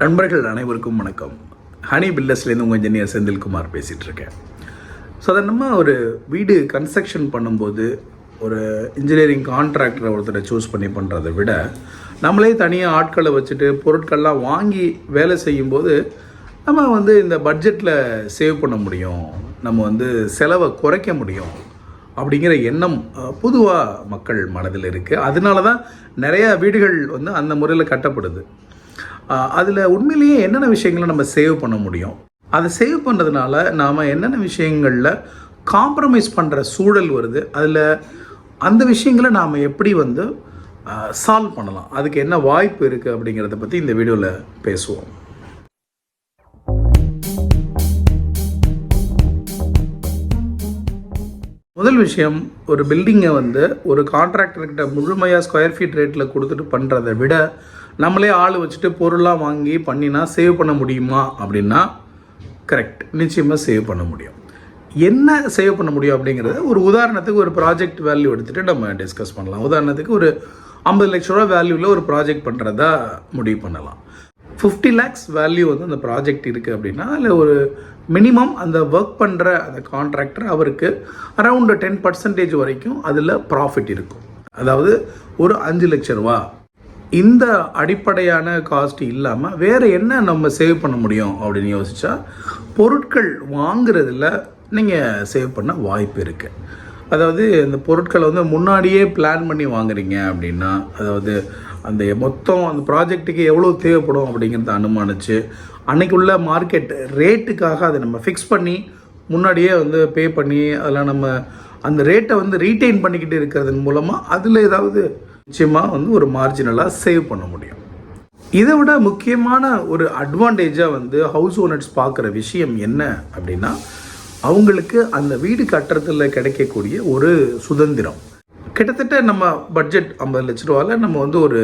நண்பர்கள் அனைவருக்கும் வணக்கம். ஹனி பில்லர்ஸ்லேருந்து உங்கள் இன்ஜினியர் செந்தில்குமார் பேசிகிட்டு இருக்கேன் ஸோ ஒரு வீடு கன்ஸ்ட்ரக்ஷன் பண்ணும்போது ஒரு இன்ஜினியரிங் கான்ட்ராக்டரை ஒருத்தரை சூஸ் பண்ணி பண்ணுறதை விட நம்மளே தனியாக ஆட்களை வச்சுட்டு பொருட்கள்லாம் வாங்கி வேலை செய்யும்போது நம்ம வந்து இந்த பட்ஜெட்டில் சேவ் பண்ண முடியும் நம்ம வந்து செலவை குறைக்க முடியும் அப்படிங்கிற எண்ணம் பொதுவாக மக்கள் மனதில் இருக்குது அதனால தான் நிறையா வீடுகள் வந்து அந்த முறையில் கட்டப்படுது. அதில் உண்மையிலேயே என்னென்ன விஷயங்களை நம்ம சேவ் பண்ண முடியும்? அதை சேவ் பண்ணுறதுனால நாம் என்னென்ன விஷயங்களில் காம்ப்ரமைஸ் பண்ணுற சூழல் வருது? அதில் அந்த விஷயங்களை நாம் எப்படி வந்து சால்வ் பண்ணலாம்? அதுக்கு என்ன வாய்ப்பு இருக்குது அப்படிங்கிறத பற்றி இந்த வீடியோவில் பேசுவோம். முதல் விஷயம் ஒரு பில்டிங்கை வந்து ஒரு கான்ட்ராக்டர்கிட்ட முழுமையாக ஸ்கொயர் ஃபீட் ரேட்டில் கொடுத்துட்டு பண்ணுறதை விட நம்மளே ஆள் வச்சுட்டு பொருளாக வாங்கி பண்ணினா சேவ் பண்ண முடியுமா அப்படின்னா கரெக்ட் நிச்சயமாக சேவ் பண்ண முடியும். என்ன சேவ் பண்ண முடியும் அப்படிங்கிறத ஒரு உதாரணத்துக்கு ஒரு ப்ராஜெக்ட் வேல்யூ எடுத்துகிட்டு நம்ம டிஸ்கஸ் பண்ணலாம். உதாரணத்துக்கு ஒரு ஐம்பது லட்ச ரூபா வேல்யூவில் ஒரு ப்ராஜெக்ட் பண்ணுறதா முடிவு பண்ணலாம். ஃபிஃப்டி லேக்ஸ் வேல்யூ வந்து அந்த ப்ராஜெக்ட் இருக்குது அப்படின்னா அதில் ஒரு மினிமம் அந்த ஒர்க் பண்ணுற அந்த கான்ட்ராக்டர் அவருக்கு அரவுண்டு டென் பர்சன்டேஜ் வரைக்கும் அதில் ப்ராஃபிட் இருக்கும். அதாவது ஒரு அஞ்சு லட்ச ரூபா. இந்த அடிப்படையான காஸ்ட் இல்லாமல் வேறு என்ன நம்ம சேவ் பண்ண முடியும் அப்படின்னு யோசிச்சா பொருட்கள் வாங்குறதுல நீங்கள் சேவ் பண்ண வாய்ப்பு இருக்குது அதாவது இந்த பொருட்களை வந்து முன்னாடியே பிளான் பண்ணி வாங்குறீங்க அப்படின்னா அதாவது அந்த மொத்தம் அந்த ப்ராஜெக்ட்டுக்கு எவ்வளோ தேவைப்படும் அப்படிங்கிறத அனுமானிச்சு அன்னைக்குள்ள மார்க்கெட் ரேட்டுக்காக அதை நம்ம ஃபிக்ஸ் பண்ணி முன்னாடியே வந்து பே பண்ணி அதெல்லாம் நம்ம அந்த ரேட்டை வந்து ரீட்டைன் பண்ணிக்கிட்டு இருக்கிறதன் மூலமாக அதில் ஏதாவது நிச்சயமாக வந்து ஒரு மார்ஜினலாக சேவ் பண்ண முடியும். இதை விட முக்கியமான ஒரு அட்வான்டேஜாக வந்து ஹவுஸ் ஓனர்ஸ் பார்க்குற விஷயம் என்ன அப்படின்னா அவங்களுக்கு அந்த வீடு கட்டுறதுல கிடைக்கக்கூடிய ஒரு சுதந்திரம். கிட்டத்தட்ட நம்ம பட்ஜெட் ஐம்பது லட்ச ரூபாவில் நம்ம வந்து ஒரு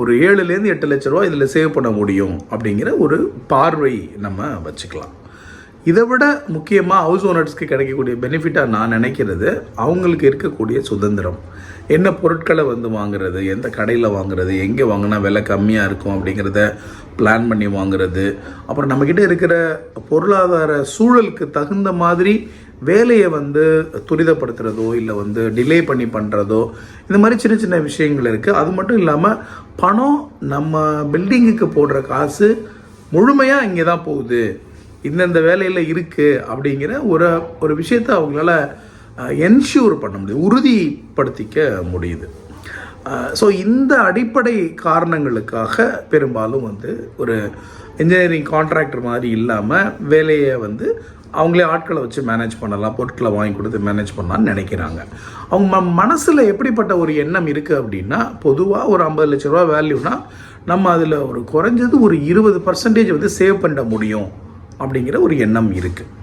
ஒரு ஏழுலேருந்து எட்டு லட்ச ரூபா இதில் சேவ் பண்ண முடியும் அப்படிங்கிற ஒரு பார்வை நம்ம வச்சுக்கலாம். இதை விட முக்கியமாக ஹவுஸ் ஓனர்ஸ்க்கு கிடைக்கக்கூடிய பெனிஃபிட்டாக நான் நினைக்கிறது அவங்களுக்கு இருக்கக்கூடிய சுதந்திரம். என்ன பொருட்களை வந்து வாங்குறது எந்த கடையில் வாங்குறது எங்கே வாங்கினா விலை கம்மியாக இருக்கும் அப்படிங்கிறத பிளான் பண்ணி வாங்குறது. அப்புறம் நம்மக்கிட்ட இருக்கிற பொருளாதார சூழலுக்கு தகுந்த மாதிரி வேலையை வந்து துரிதப்படுத்துகிறதோ இல்லை வந்து டிலே பண்ணி பண்ணுறதோ இந்த மாதிரி சின்ன சின்ன விஷயங்கள் இருக்குது அது மட்டும் இல்லாமல் பணம் நம்ம பில்டிங்குக்கு போடுற காசு முழுமையாக இங்கே தான் போகுது. இந்தந்த வேலையில் இருக்குது அப்படிங்கிற ஒரு ஒரு விஷயத்தை அவங்களால என்ஷூர் பண்ண முடியுது உறுதிப்படுத்திக்க முடியுது. ஸோ இந்த அடிப்படை காரணங்களுக்காக பெரும்பாலும் வந்து ஒரு இன்ஜினியரிங் கான்ட்ராக்டர் மாதிரி இல்லாமல் வேலையை வந்து அவங்களே ஆட்களை வச்சு மேனேஜ் பண்ணலாம் பொருட்களை வாங்கி கொடுத்து மேனேஜ் பண்ணலாம்னு நினைக்கிறாங்க. அவங்க மனசில் எப்படிப்பட்ட ஒரு எண்ணம் இருக்குது அப்படின்னா பொதுவாக ஒரு ஐம்பது லட்ச ரூபா வேல்யூனா நம்ம அதில் ஒரு குறைஞ்சது ஒரு இருபது பர்சன்டேஜ் வந்து சேவ் பண்ண முடியும் அப்படிங்கிற ஒரு எண்ணம் இருக்குது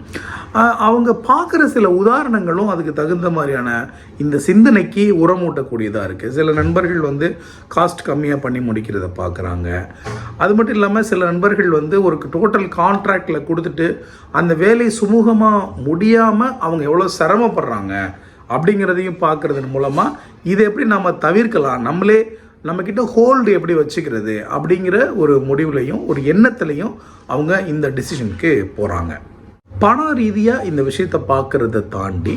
அவங்க பார்க்குற சில உதாரணங்களும் அதுக்கு தகுந்த மாதிரியான இந்த சிந்தனைக்கு உரமூட்டக்கூடியதாக இருக்குது சில நண்பர்கள் வந்து காஸ்ட் கம்மியாக பண்ணி முடிக்கிறத பார்க்குறாங்க. அது மட்டும் இல்லாமல் சில நண்பர்கள் வந்து ஒரு டோட்டல் கான்ட்ராக்டில் கொடுத்துட்டு அந்த வேலை சுமூகமாக முடியாமல் அவங்க எவ்வளோ சிரமப்படுறாங்க அப்படிங்கிறதையும் பார்க்குறதன் மூலமாக இதை எப்படி நம்ம தவிர்க்கலாம்? நம்மளே நம்மக்கிட்ட ஹோல்டு எப்படி வச்சுக்கிறது அப்படிங்கிற ஒரு முடிவுலையும் ஒரு எண்ணத்துலையும் அவங்க இந்த டிசிஷனுக்கு போகிறாங்க பண ரீதியாக இந்த விஷயத்தை பார்க்குறத தாண்டி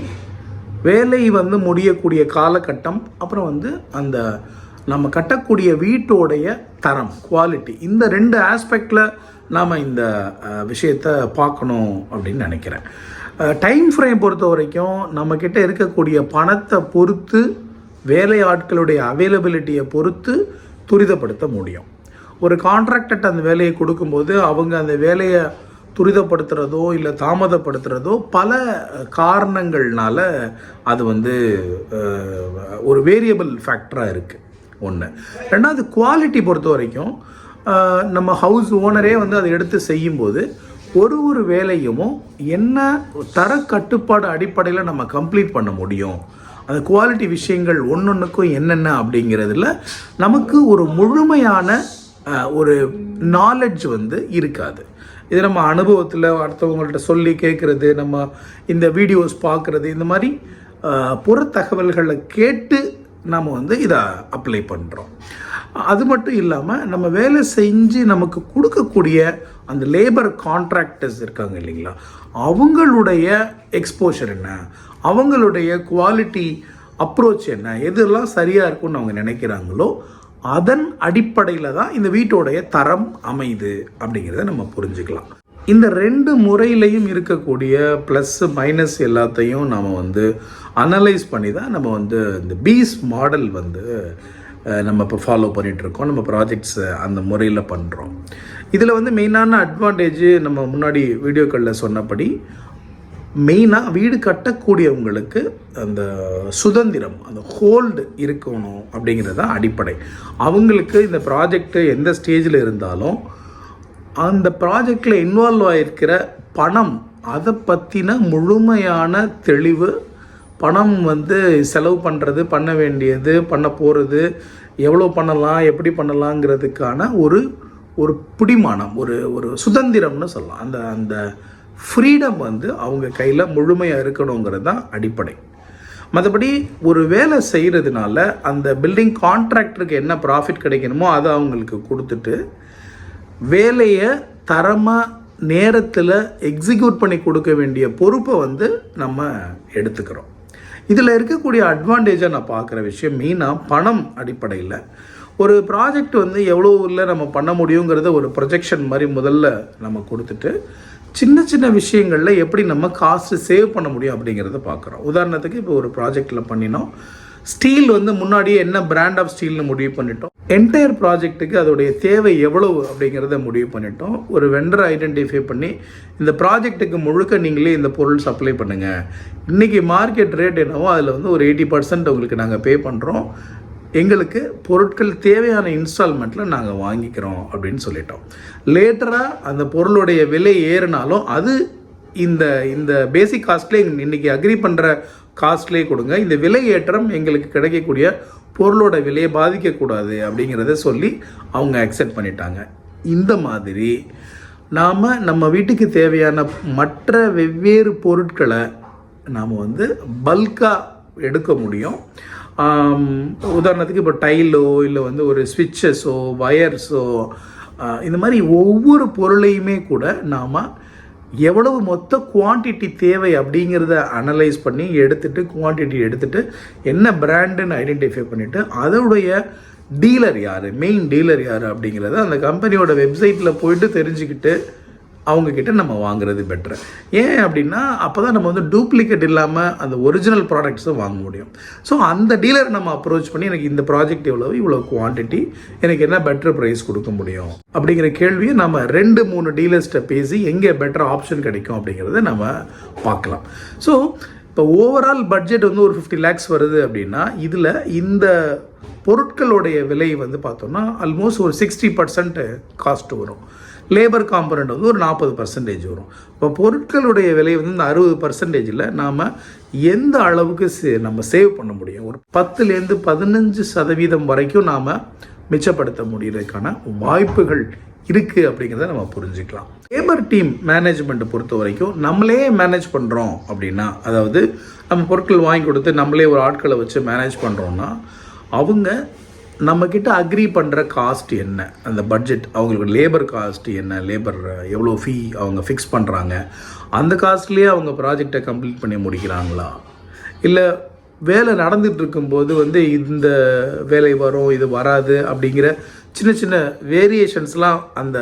வேலை வந்து முடியக்கூடிய காலகட்டம் அப்புறம் வந்து அந்த நம்ம கட்டக்கூடிய வீட்டோடைய தரம் குவாலிட்டி இந்த ரெண்டு ஆஸ்பெக்டில் நாம் இந்த விஷயத்தை பார்க்கணும் அப்படின்னு நினைக்கிறேன். டைம் ஃப்ரேம் பொறுத்த வரைக்கும் நம்மக்கிட்ட இருக்கக்கூடிய பணத்தை பொறுத்து வேலை ஆட்களுடைய அவைலபிலிட்டியை பொறுத்து துரிதப்படுத்த முடியும். ஒரு கான்ட்ராக்டர்கிட்ட அந்த வேலையை கொடுக்கும்போது அவங்க அந்த வேலையை துரிதப்படுத்துகிறதோ இல்லை தாமதப்படுத்துகிறதோ பல காரணங்கள்னால அது வந்து ஒரு வேரியபிள் ஃபேக்டராக இருக்குது ஒன்று ரெண்டாவது குவாலிட்டி பொறுத்த வரைக்கும் நம்ம ஹவுஸ் ஓனரே வந்து அதை எடுத்து செய்யும்போது ஒரு ஒரு வேலையும் என்ன தர கட்டுப்பாடு அடிப்படையில் நம்ம கம்ப்ளீட் பண்ண முடியும்? அந்த குவாலிட்டி விஷயங்கள் ஒன்றொன்றுக்கும் என்னென்ன அப்படிங்கிறதுல நமக்கு ஒரு முழுமையான ஒரு நாலெட்ஜ் வந்து இருக்காது. இது நம்ம அனுபவத்தில் அடுத்தவங்கள்ட்ட சொல்லி கேட்குறது நம்ம இந்த வீடியோஸ் பார்க்குறது இந்த மாதிரி புற தகவல்களை கேட்டு நம்ம வந்து இதை அப்ளை பண்ணுறோம் அது மட்டும் இல்லாமல் நம்ம வேலை செஞ்சு நமக்கு கொடுக்கக்கூடிய அந்த லேபர் கான்ட்ராக்டர்ஸ் இருக்காங்க இல்லைங்களா? அவங்களுடைய எக்ஸ்போஷர் என்ன? அவங்களுடைய குவாலிட்டி அப்ரோச் என்ன? எதெல்லாம் சரியாக இருக்கும்னு அவங்க நினைக்கிறாங்களோ அதன் அடிப்படையில் தான் இந்த வீட்டோடைய தரம் அமையுது அப்படிங்கிறத நம்ம புரிஞ்சுக்கலாம். இந்த ரெண்டு முறையிலையும் இருக்கக்கூடிய ப்ளஸ் மைனஸ் எல்லாத்தையும் நாம் வந்து அனலைஸ் பண்ணி தான் நம்ம வந்து இந்த பீஸ் மாடல் வந்து நம்ம இப்போ ஃபாலோ பண்ணிகிட்ருக்கோம் நம்ம ப்ராஜெக்ட்ஸ் அந்த முறையில் பண்ணுறோம் இதில் வந்து மெயினான அட்வான்டேஜ் நம்ம முன்னாடி வீடியோக்களில் சொன்னபடி மெயினாக வீடு கட்டக்கூடியவங்களுக்கு அந்த சுதந்திரம் அந்த ஹோல்டு இருக்கணும் அப்படிங்கிறது தான் அடிப்படை. அவங்களுக்கு இந்த ப்ராஜெக்ட்டு எந்த ஸ்டேஜில் இருந்தாலும் அந்த ப்ராஜெக்டில் இன்வால்வ் ஆகிருக்கிற பணம் அதை பற்றின முழுமையான தெளிவு பணம் வந்து செலவு பண்ணுறது பண்ண வேண்டியது பண்ண போகிறது எவ்வளோ பண்ணலாம் எப்படி பண்ணலாங்கிறதுக்கான ஒரு ஒரு பிடிமானம் ஒரு ஒரு சுதந்திரம்னு சொல்லலாம். அந்த அந்த ஃப்ரீடம் வந்து அவங்க கையில் முழுமையாக இருக்கணுங்கிறது தான் அடிப்படை. மற்றபடி ஒரு வேலை செய்கிறதுனால அந்த பில்டிங் கான்ட்ராக்டருக்கு என்ன ப்ராஃபிட் கிடைக்கணுமோ அதை அவங்களுக்கு கொடுத்துட்டு வேலையை தரமாக நேரத்தில் எக்ஸிக்யூட் பண்ணி கொடுக்க வேண்டிய பொறுப்பை வந்து நம்ம எடுத்துக்கிறோம். இதில் இருக்கக்கூடிய அட்வான்டேஜாக நான் பார்க்குற விஷயம் மெயினாக பணம் அடிப்படையில். ஒரு ப்ராஜெக்ட் வந்து எவ்வளோ ஊரில் நம்ம பண்ண முடியுங்கிறத ஒரு ப்ரொஜெக்ஷன் மாதிரி முதல்ல நம்ம கொடுத்துட்டு சின்ன சின்ன விஷயங்களில் எப்படி நம்ம காஸ்ட்டு சேவ் பண்ண முடியும் அப்படிங்கிறத பார்க்குறோம். உதாரணத்துக்கு இப்போ ஒரு ப்ராஜெக்டில் பண்ணினோம். ஸ்டீல் வந்து முன்னாடியே என்ன பிராண்ட் ஆஃப் ஸ்டீல்னு முடிவு பண்ணிட்டோம். என்டையர் ப்ராஜெக்ட்டுக்கு அதோடைய தேவை எவ்வளவு அப்படிங்கிறத முடிவு பண்ணிட்டோம். ஒரு வெண்டரை ஐடென்டிஃபை பண்ணி இந்த ப்ராஜெக்ட்டுக்கு முழுக்க நீங்களே இந்த பொருள் சப்ளை பண்ணுங்கள் இன்றைக்கி மார்க்கெட் ரேட் என்னவோ அதில் வந்து ஒரு எயிட்டி பர்சன்ட் உங்களுக்கு நாங்கள் பே பண்ணுறோம் எங்களுக்கு பொருட்கள் தேவையான இன்ஸ்டால்மெண்ட்டில் நாங்கள் வாங்கிக்கிறோம் அப்படின்னு சொல்லிட்டோம். லேட்டராக அந்த பொருளுடைய விலை ஏறினாலும் அது இந்த இந்த பேசிக் காஸ்ட்லேயே இன்றைக்கி அக்ரி பண்ணுற காஸ்ட்லேயே கொடுங்க. இந்த விலை ஏற்றம் எங்களுக்கு கிடைக்கக்கூடிய பொருளோட விலையை பாதிக்கக்கூடாது அப்படிங்கிறத சொல்லி அவங்க அக்செப்ட் பண்ணிட்டாங்க. இந்த மாதிரி நாம் நம்ம வீட்டுக்கு தேவையான மற்ற வெவ்வேறு பொருட்களை நாம் வந்து பல்காக எடுக்க முடியும். உதாரணத்துக்கு இப்போ டைலோ இல்லை வந்து ஒரு ஸ்விட்சஸோ வயர்ஸோ இந்த மாதிரி ஒவ்வொரு பொருளையுமே கூட நாம் எவ்வளவு மொத்த குவான்டிட்டி தேவை அப்படிங்கிறத அனலைஸ் பண்ணி எடுத்துகிட்டு குவான்டிட்டி எடுத்துகிட்டு என்ன பிராண்டுன்னு ஐடென்டிஃபை பண்ணிவிட்டு அதோடைய டீலர் யார்? மெயின் டீலர் யார் அப்படிங்கிறத அந்த கம்பெனியோட வெப்சைட்டில் போயிட்டு தெரிஞ்சுக்கிட்டு அவங்கக்கிட்ட நம்ம வாங்குறது பெட்ரு ஏன் அப்படின்னா அப்போ தான் நம்ம வந்து டூப்ளிகேட் இல்லாமல் அந்த ஒரிஜினல் ப்ராடக்ட்ஸும் வாங்க முடியும். ஸோ அந்த டீலரை நம்ம அப்ரோச் பண்ணி எனக்கு இந்த ப்ராஜெக்ட் எவ்வளோ இவ்வளோ குவான்டிட்டி எனக்கு என்ன பெட்டர் ப்ரைஸ் கொடுக்க முடியும்? அப்படிங்கிற கேள்வியை நம்ம ரெண்டு மூணு டீலர்ஸ்கிட்ட பேசி எங்கே பெட்டர் ஆப்ஷன் கிடைக்கும் அப்படிங்கிறத நம்ம பார்க்கலாம். ஸோ இப்போ ஓவரால் பட்ஜெட் வந்து ஒரு ஃபிஃப்டி லேக்ஸ் வருது அப்படின்னா இதில் இந்த பொருட்களுடைய விலை வந்து பார்த்தோம்னா ஆல்மோஸ்ட் ஒரு சிக்ஸ்டி பர்சன்ட் காஸ்ட் வரும். லேபர் காம்பனண்ட் வந்து ஒரு நாற்பது பர்சன்டேஜ் வரும். இப்போ பொருட்களுடைய விலை வந்து இந்த அறுபது பர்சன்டேஜில் நாம் எந்த அளவுக்கு சே- நம்ம சேவ் பண்ண முடியும்? ஒரு பத்துலேருந்து பதினஞ்சு சதவீதம் வரைக்கும் நாம் மிச்சப்படுத்த முடியறதுக்கான வாய்ப்புகள் இருக்குது அப்படிங்கிறத நம்ம புரிஞ்சுக்கலாம். லேபர் டீம் மேனேஜ்மெண்ட்டை பொறுத்த வரைக்கும் நம்மளே மேனேஜ் பண்ணுறோம் அப்படின்னா அதாவது நம்ம பொருட்கள் வாங்கி கொடுத்து நம்மளே ஒரு ஆட்களை வச்சு மேனேஜ் பண்ணுறோன்னா அவங்க நம்மக்கிட்ட அக்ரி பண்ணுற காஸ்ட் என்ன? அந்த பட்ஜெட் அவங்களுக்கு லேபர் காஸ்ட் என்ன? லேபர் எவ்வளோ ஃபீ அவங்க ஃபிக்ஸ் பண்ணுறாங்க அந்த காஸ்ட்லேயே அவங்க ப்ராஜெக்டை கம்ப்ளீட் பண்ணி முடிக்கிறாங்களா? இல்லை வேலை நடந்துட்டு இருக்கும்போது வந்து இந்த வேலை வரும் இது வராது அப்படிங்கிற சின்ன சின்ன வேரியேஷன்ஸ்லாம் அந்த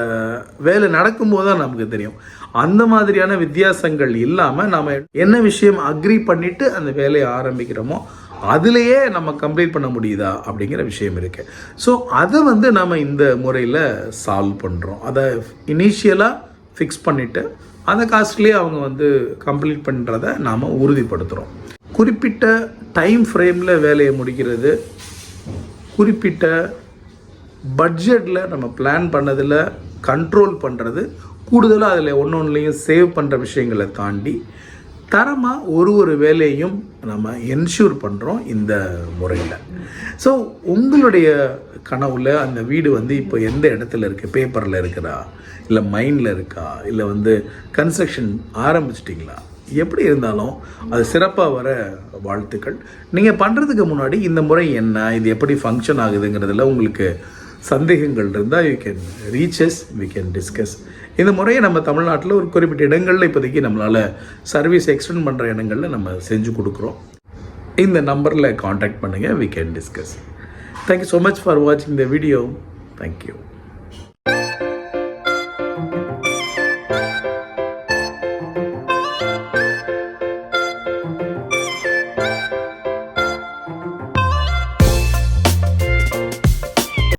வேலை நடக்கும்போது தான் நமக்கு தெரியும். அந்த மாதிரியான வித்தியாசங்கள் இல்லாமல் நாம் என்ன விஷயம் அக்ரி பண்ணிவிட்டு அந்த வேலையை ஆரம்பிக்கிறோமோ அதுலேயே நம்ம கம்ப்ளீட் பண்ண முடியுதா அப்படிங்கிற விஷயம் இருக்கு. ஸோ அதை வந்து நம்ம இந்த முறையில் சால்வ் பண்ணுறோம் அதை இனிஷியலாக ஃபிக்ஸ் பண்ணிவிட்டு அந்த காஸ்ட்லேயே அவங்க வந்து கம்ப்ளீட் பண்ணுறத நாம் உறுதிப்படுத்துகிறோம் குறிப்பிட்ட டைம் ஃப்ரேமில் வேலையை முடிக்கிறது குறிப்பிட்ட பட்ஜெட்டில் நம்ம பிளான் பண்ணதில் கண்ட்ரோல் பண்ணுறது கூடுதலாக அதில் ஒன்று ஒன்றுலையும் சேவ் பண்ணுற விஷயங்களை தாண்டி தரமாக ஒரு ஒரு வேலையும் நம்ம என்ஷூர் பண்ணுறோம் இந்த முறையில். ஸோ உங்களுடைய கனவுல அந்த வீடு வந்து இப்போ எந்த இடத்துல இருக்குது பேப்பரில் இருக்குதா? இல்லை மைண்டில் இருக்கா? இல்லை வந்து கன்ஸ்ட்ரக்ஷன் ஆரம்பிச்சிட்டிங்களா? எப்படி இருந்தாலும் அது சிறப்பாக வர வாழ்த்துக்கள். நீங்கள் பண்ணுறதுக்கு முன்னாடி இந்த முறை என்ன? இது எப்படி ஃபங்க்ஷன் ஆகுதுங்கிறதுல உங்களுக்கு சந்தேகங்கள் இருந்தால் you can reaches we can discuss இந்த முறையை நம்ம தமிழ்நாட்டில் ஒரு குறிப்பிட்ட இடங்களில் இப்போதைக்கு நம்மளால் சர்வீஸ் எக்ஸ்டெண்ட் பண்ணுற இடங்களில் நம்ம செஞ்சு கொடுக்குறோம். இந்த நம்பரில் காண்டாக்ட் பண்ணுங்கள் we can discuss thank you so much for வாட்சிங் த வீடியோ தேங்க்யூ